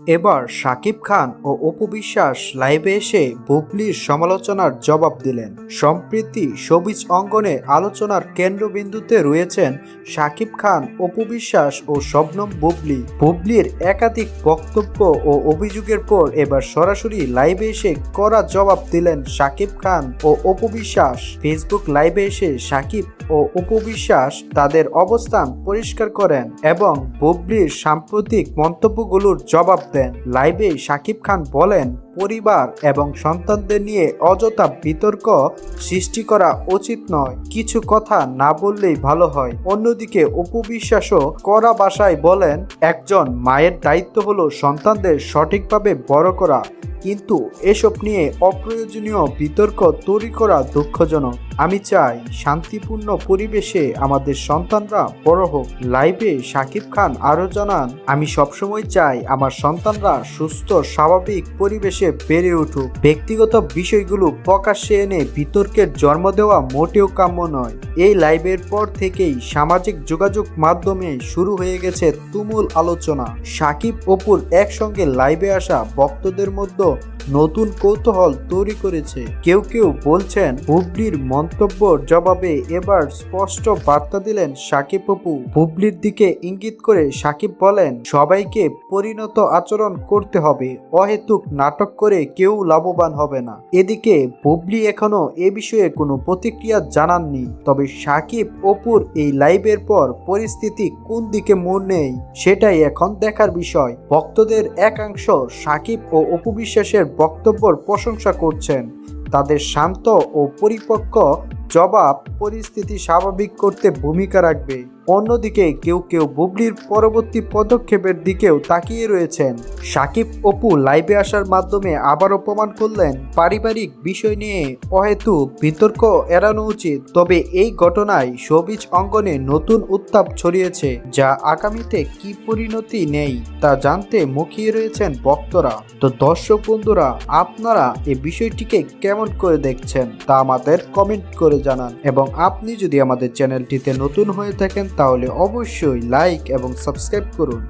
এবার শাকিব খান ও অপু বিশ্বাস লাইভে এসে বুবলির সমালোচনার জবাব দিলেন। সম্প্রীতি সবিজ অঙ্গনে আলোচনার কেন্দ্রবিন্দুতে রয়েছেন শাকিব খান, অপু বিশ্বাস ও শবনম বুবলি। বুবলির একাধিক বক্তব্য ও অভিযোগের পর এবার সরাসরি লাইভে এসে কড়া জবাব দিলেন শাকিব খান ও অপু বিশ্বাস। ফেসবুক লাইভে এসে শাকিব ও অপু বিশ্বাস তাদের অবস্থান পরিষ্কার করেন এবং বুবলির সাম্প্রতিক মন্তব্যগুলোর জবাব দেন লাইভে শাকিব খান বলেন, পরিবার এবং সন্তানদের নিয়ে অযথা বিতর্ক সৃষ্টি করা উচিত নয়। কিছু কথা না বললেই ভালো হয়। অন্যদিকে অপু করা বাসায় বলেন, একজন মায়ের দায়িত্ব হলো সন্তানদের সঠিকভাবে বড় করা। কিন্তু এসব নিয়ে অপ্রয়োজনীয় বিতর্ক তৈরি করা দুঃখজনক। আমি চাই শান্তিপূর্ণ পরিবেশে আমাদের সন্তানরা বড় হোক। লাইভে শাকিব খান আরও জানান, আমি সবসময় চাই আমার সন্তানরা সুস্থ, স্বাভাবিক পরিবেশে বেড়ে উঠুক। ব্যক্তিগত বিষয়গুলো প্রকাশ্যে এনে বিতর্কের জন্ম দেওয়া মোটেও কাম্য নয়। এই লাইভের পর থেকেই সামাজিক যোগাযোগ মাধ্যমে শুরু হয়ে গেছে তুমুল আলোচনা। সাকিব অপুর একসঙ্গে লাইভে আসা ভক্তদের মধ্যে নতুন কৌতূহল তৈরি করেছে। কেউ কেউ বলছেন, বুবলির মন্তব্যর জবাবে এবার স্পষ্ট বার্তা দিলেন সাকিব অপু বুবলির দিকে ইঙ্গিত করে সাকিব বলেন, সবাইকে পরিণত আচরণ করতে হবে, অহেতুক নাটক করে কেউ লাভবান হবে না। এদিকে বুবলি এখনও এ বিষয়ে কোনো প্রতিক্রিয়া জানাননি, তবে সাকিব অপুর এই লাইভের পর পরিস্থিতি কোন দিকে মোড় নেই, সেটাই এখন দেখার বিষয়। ভক্তদের একাংশ সাকিব ও অপু বিশ্বাসের বক্তব্যর প্রশংসা করছেন। তাদের শান্ত ও পরিপক্ক জবাব পরিস্থিতি স্বাভাবিক করতে ভূমিকা রাখবে। অন্যদিকে কেউ কেউ বুবলির পরবর্তী পদক্ষেপের দিকেও তাকিয়ে রয়েছেন। সাকিব অপু লাইভে আসার মাধ্যমে আবারও প্রমাণ করলেন। পারিবারিক বিষয় নিয়ে অহেতু বিতর্ক এড়ানো উচিত, তবে এই ঘটনায় শোবিজ অঙ্গনে নতুন উত্তাপ ছড়িয়েছে, যা আগামীতে কি পরিণতি নেই তা জানতে মুখিয়ে রয়েছেন ভক্তরা তো দর্শক বন্ধুরা, আপনারা এই বিষয়টিকে কেমন করে দেখছেন তা আমাদের কমেন্ট করে জানান, এবং আপনি যদি আমাদের চ্যানেলটিতে নতুন হয়ে থাকেন তাহলে অবশ্যই লাইক এবং সাবস্ক্রাইব করুন।